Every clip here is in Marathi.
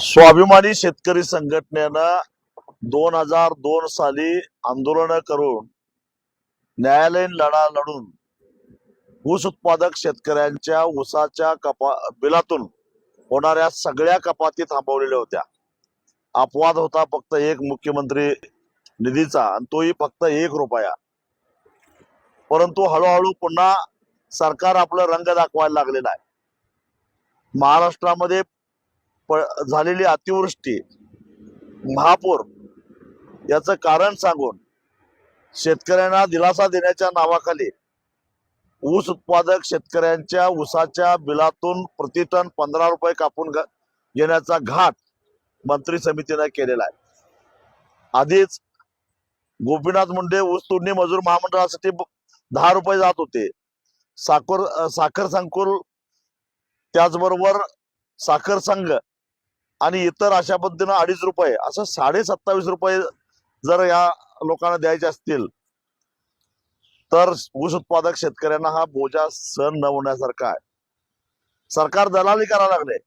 स्वाभिमानी शेतकरी संघटनेनं दोन हजार दोन साली आंदोलन करून न्यायालयीन लढा लढून ऊस उत्पादक शेतकऱ्यांच्या ऊसाच्या कपा बिलातून होणाऱ्या सगळ्या कपाती थांबवलेल्या होत्या. अपवाद होता फक्त एक मुख्यमंत्री निधीचा आणि तोही फक्त एक रुपया. परंतु हळूहळू पुन्हा सरकार आपलं रंग दाखवायला लागलेलं आहे. महाराष्ट्रामध्ये प- झालेली अतिवृष्टी महापूर याचं कारण सांगून शेतकऱ्यांना दिलासा देण्याच्या नावाखाली ऊस उत्पादक शेतकऱ्यांच्या ऊसाच्या बिलातून प्रतिटन पंधरा रुपये कापून घेण्याचा घाट मंत्री समितीने केलेला आहे. आधीच गोपीनाथ मुंडे ऊस तोडणी मजूर महामंडळासाठी दहा रुपये जात होते. साखर साखर संकुल त्याचबरोबर साखर संघ आणि इतर अशा पद्धतीनं अडीच रुपये असं साडे सत्तावीस रुपये जर या लोकांना द्यायचे असतील तर ऊस उत्पादक शेतकऱ्यांना हा बोजा सहन न होण्यासारखा आहे. सरकार दलाली करायला लागले.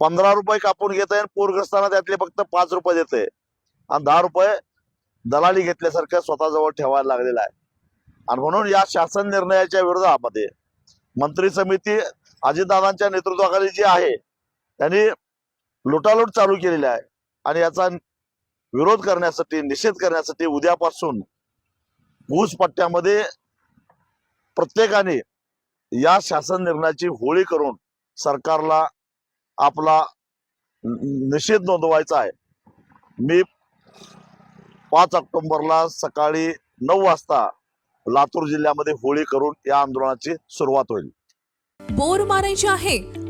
पंधरा रुपये कापून घेत आहे पूरग्रस्तांना त्यातले फक्त पाच रुपये देते आणि दहा रुपये दलाली घेतल्यासारखं स्वतःजवळ ठेवायला लागलेला आहे. आणि म्हणून या शासन निर्णयाच्या विरोधामध्ये मंत्री समिती अजितदादांच्या नेतृत्वाखाली जी आहे त्यांनी लुटालूट चालू केलेली आहे. आणि याचा विरोध करण्यासाठी निषेध करण्यासाठी उद्यापासून ऊस पट्ट्यामध्ये प्रत्येकाने या शासन निर्णयाची होळी करून सरकारला आपला निषेध नोंदवायचा आहे. मी पाच ऑक्टोबरला सकाळी नऊ वाजता लातूर जिल्ह्यामध्ये होळी करून या आंदोलनाची सुरुवात होईल. बोर मारायची आहे